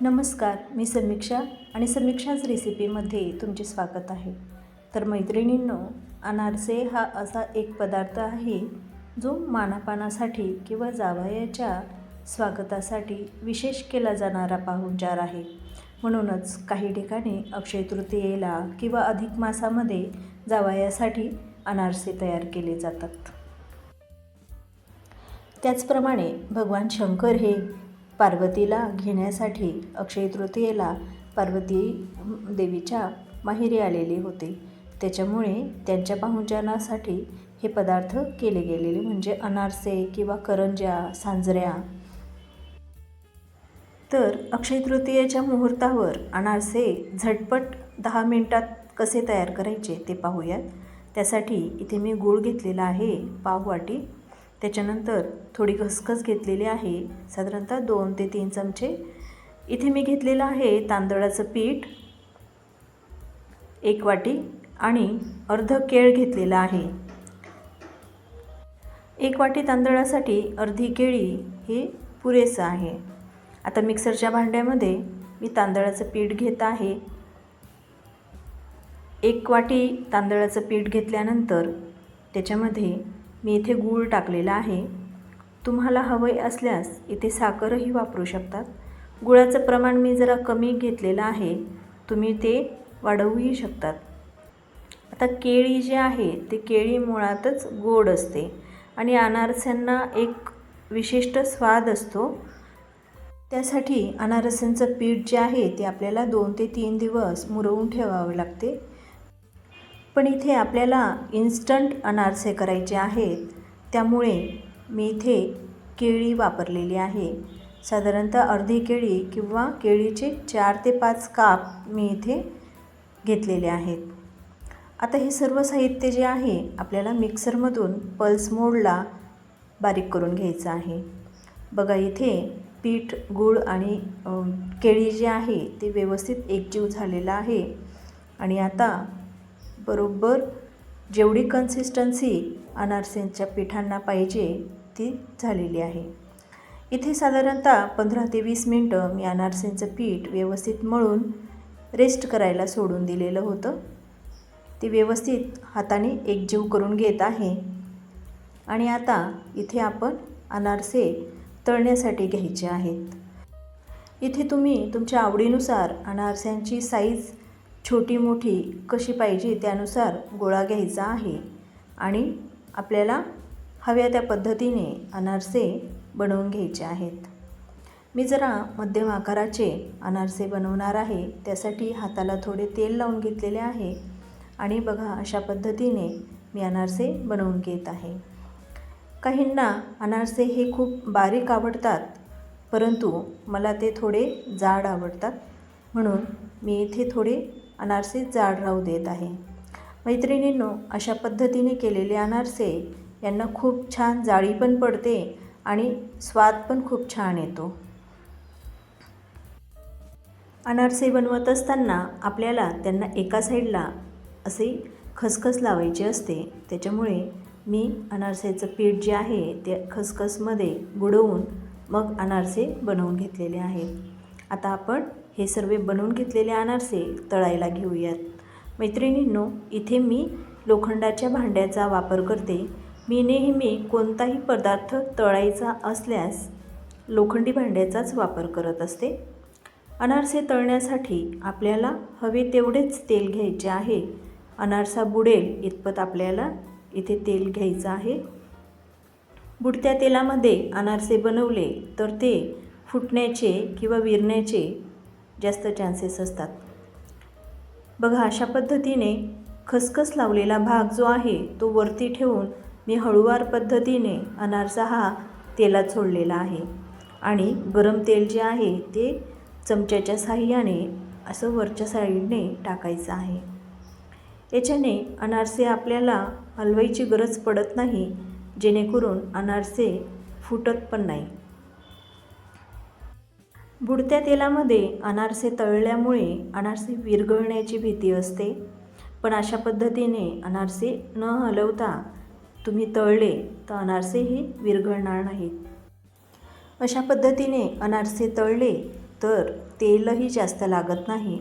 नमस्कार मी समीक्षा आणि समीक्षाच रेसिपीमध्ये तुमचे स्वागत आहे. तर मैत्रिणींनो अनारसे हा असा एक पदार्थ आहे जो मानापानासाठी किंवा जावयाच्या स्वागतासाठी विशेष केला जाणारा पाहुणचार आहे. म्हणूनच काही ठिकाणी अक्षय तृतीयेला किंवा अधिक मासामध्ये जावयासाठी अनारसे तयार केले जातात. त्याचप्रमाणे भगवान शंकर हे पार्वतीला घेण्यासाठी अक्षय तृतीयेला पार्वती देवीच्या माहेरी आलेले होते. त्याच्यामुळे त्यांच्या पाहुणचारासाठी हे पदार्थ केले गेलेले म्हणजे अनारसे किंवा करंज्या सांजऱ्या. तर अक्षय तृतीयेच्या मुहूर्तावर अनारसे झटपट दहा मिनटात कसे तयार करायचे ते पाहूयात. त्यासाठी इथे मी गूळ घेतलेला आहे पाव वाटी त्याच्यानंतर थोडी घसघस घेतलेली आहे. साधारणतः दोन ते तीन चमचे. इथे मी घेतलेलं आहे तांदळाचं पीठ एक वाटी आणि अर्ध केळ घेतलेलं आहे. एक वाटी तांदळासाठी अर्धी केळी हे पुरेसं आहे. आता मिक्सरच्या भांड्यामध्ये मी तांदळाचं पीठ घेत आहे. एक वाटी तांदळाचं पीठ घेतल्यानंतर त्याच्यामध्ये मी इथे गूळ टाकलेला आहे. तुम्हाला हवं असल्यास इथे साखरही वापरू शकतात गुळाचं प्रमाण मी जरा कमी घेतलेलं आहे. तुम्ही ते वाढवूही शकतात आता केळी जे आहे ते केळी मुळातच गोड असते आणि अनारस्यांना एक विशिष्ट स्वाद असतो. त्यासाठी अनारसांचं पीठ जे आहे ते आपल्याला दोन ते तीन दिवस मुरवून ठेवावं लागते. पण इथे आपल्याला इन्स्टंट अनारसे करायचे आहेत. त्यामुळे मी इथे केळी वापरलेली आहे. साधारणतः अर्धी केळी किंवा केळीचे चार ते पाच काप मी इथे घेतलेले आहेत. आता हे सर्व साहित्य जे आहे आपल्याला मिक्सरमधून पल्स मोडला बारीक करून घ्यायचं आहे. बघा इथे पीठ गूळ आणि केळी जे आहे ते व्यवस्थित एकजीव झालेलं आहे. आणि आता बरोबर जेवढी कन्सिस्टन्सी अनारसेंच्या पिठांना पाहिजे ती झालेली आहे. इथे साधारणतः पंधरा ते वीस मिनटं मी अनारसेंचं पीठ व्यवस्थित मळून रेस्ट करायला सोडून दिलेलं होतं. ते व्यवस्थित हाताने एकजीव करून घेत आहे. आणि आता इथे आपण अनारसे तळण्यासाठी घ्यायचे आहेत. इथे तुम्ही तुमच्या आवडीनुसार अनारस्यांची साईज छोटी मोठी कशी पाहिजे त्यानुसार गोळा घ्यायचा आहे आणि आपल्याला हव्या त्या पद्धतीने अनारसे बनवून घ्यायचे आहेत. मी जरा मध्यम आकाराचे अनारसे बनवणार आहे. त्यासाठी हाताला थोडे तेल लावून घेतलेले आहे आणि बघा अशा पद्धतीने मी अनारसे बनवून घेत आहे. काहींना अनारसे हे खूप बारीक आवडतात परंतु मला ते थोडे जाड आवडतात म्हणून मी इथे थोडे अनारसे जाड राहू देत आहे. मैत्रिणींनो अशा पद्धतीने केलेले अनारसे यांना खूप छान जाळी पण पडते आणि स्वाद पण खूप छान येतो. अनारसे बनवत असताना आपल्याला त्यांना एका साईडला असे खसखस लावायचे असते. त्याच्यामुळे मी अनारसेचं पीठ जे आहे ते खसखसमध्ये बुडवून मग अनारसे बनवून घेतलेले आहेत आता आपण हे सर्व बनवून घेतलेले अनारसे तळायला घेऊयात. मैत्रिणींनो इथे मी लोखंडाच्या भांड्याचा वापर करते. मी नेहमी कोणताही पदार्थ तळायचा असल्यास लोखंडी भांड्याचाच वापर करत असते. अनारसे तळण्यासाठी आपल्याला हवे तेवढेच तेल घ्यायचे आहे. अनारसा बुडेल इतपत आपल्याला इथे तेल घ्यायचं आहे. बुडत्या तेलामध्ये अनारसे बनवले तर ते फुटण्याचे किंवा विरण्याचे जास्त चान्सेस असतात. बघा अशा पद्धतीने खसखस लावलेला भाग जो आहे तो वरती ठेवून मी हळूवार पद्धतीने अनारसा हा तेलात सोडलेला आहे. आणि गरम तेल जे आहे ते चमच्याच्या साह्याने असं वरच्या साईडने टाकायचं आहे. याच्याने अनारसे आपल्याला हलवायची गरज पडत नाही जेणेकरून अनारसे फुटत पण नाही. बुडत्या तेलामध्ये अनारसे तळल्यामुळे अनारसे विरघळण्याची भीती असते. पण अशा पद्धतीने अनारसे न हलवता तुम्ही तळले तर अनारसेही विरघळणार नाहीत. अशा पद्धतीने अनारसे तळले तर तेलही जास्त लागत नाही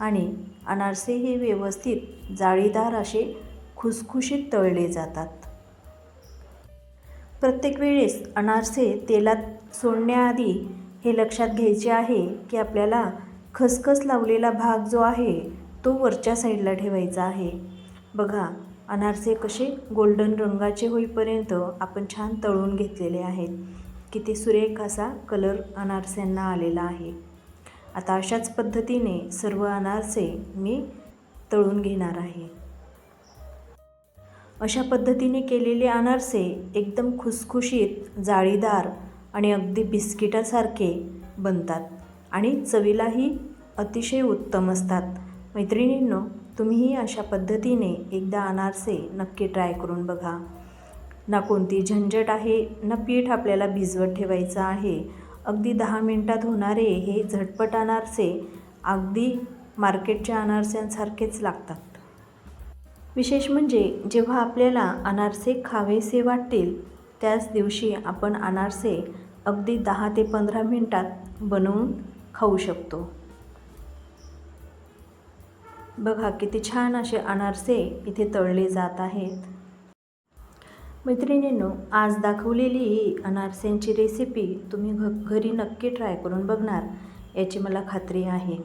आणि अनारसे हे व्यवस्थित जाळीदार असे खुसखुशीत तळले जातात. प्रत्येक वेळेस अनारसे तेलात सोडण्याआधी हे लक्षात घ्यायचे आहे की आपल्याला खसखस लावलेला भाग जो आहे तो वरच्या साईडला ठेवायचा आहे. बघा अनारसे कसे गोल्डन रंगाचे होईपर्यंत आपण छान तळून घेतलेले आहेत. किती सुरेख असा कलर अनारस्यांना आलेला आहे. आता अशाच पद्धतीने सर्व अनारसे मी तळून घेणार आहे. अशा पद्धतीने केलेले अनारसे एकदम खुसखुशीत जाळीदार आणि अगदी बिस्किटासारखे बनतात. आणि चवीलाही अतिशय उत्तम असतात. मैत्रिणींनो तुम्हीही अशा पद्धतीने एकदा अनारसे नक्की ट्राय करून बघा. ना कोणती झंझट आहे ना पीठ आपल्याला भिजवत ठेवायचं आहे. अगदी दहा मिनटात होणारे हे झटपट अनारसे अगदी मार्केटच्या अनारस्यांसारखेच लागतात. विशेष म्हणजे जेव्हा आपल्याला अनारसे खावेसे वाटतील त्याच दिवशी आपण अनारसे अगदी दहा ते पंधरा मिनटात बनवून खाऊ शकतो. बघा किती छान असे अनारसे इथे तळले जात आहेत. मैत्रिणींनो आज दाखवलेली ही अनारसेंची रेसिपी तुम्ही घ घरी नक्की ट्राय करून बघणार याची मला खात्री आहे.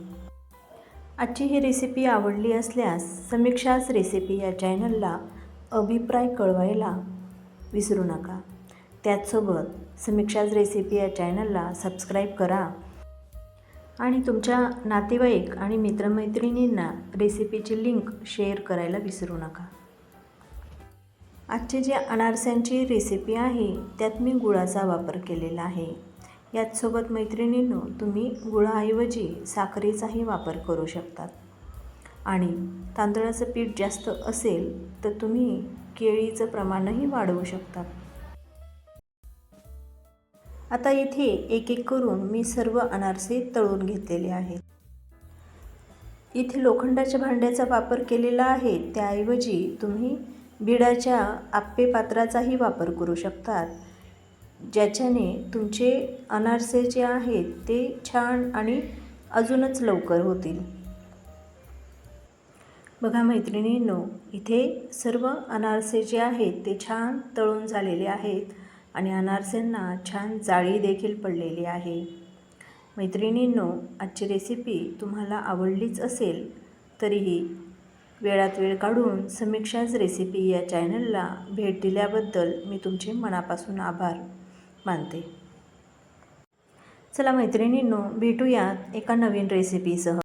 आजची ही रेसिपी आवडली असल्यास समीक्षाच रेसिपी या चॅनलला अभिप्राय कळवायला विसरू नका. त्याचसोबत समीक्षाच रेसिपी या चॅनलला सबस्क्राईब करा. आणि तुमच्या नातेवाईक आणि मित्रमैत्रिणींना रेसिपीची लिंक शेअर करायला विसरू नका. आजचे जे अनारस्यांची रेसिपी आहे त्यात मी गुळाचा वापर केलेला आहे. याचसोबत मैत्रिणींनो तुम्ही गुळाऐवजी साखरेचाही वापर करू शकतात. आणि तांदळाचं पीठ जास्त असेल तर तुम्ही केळीचं प्रमाणही वाढवू शकतात. आता इथे एक एक करून मी सर्व अनारसे तळून घेतलेले आहेत. इथे लोखंडाच्या भांड्याचा वापर केलेला आहे त्याऐवजी तुम्ही बिडाच्या आप्पे पात्राचाही वापर करू शकतात ज्याच्याने तुमचे अनारसे जे आहेत ते छान आणि अजूनच लवकर होतील. बघा मैत्रिणींनो इथे सर्व अनारसे जे आहेत ते छान तळून झालेले आहेत. आणि अनारसेंना छान जाळी देखील पडलेली आहे. मैत्रिणींनो आजची रेसिपी तुम्हाला आवडलीच असेल तरीही वेळात वेळ काढून समीक्षाच रेसिपी या चॅनलला भेट दिल्याबद्दल मी तुमचे मनापासून आभार मानते. चला मैत्रिणींनो भेटूयात एका नवीन रेसिपीसह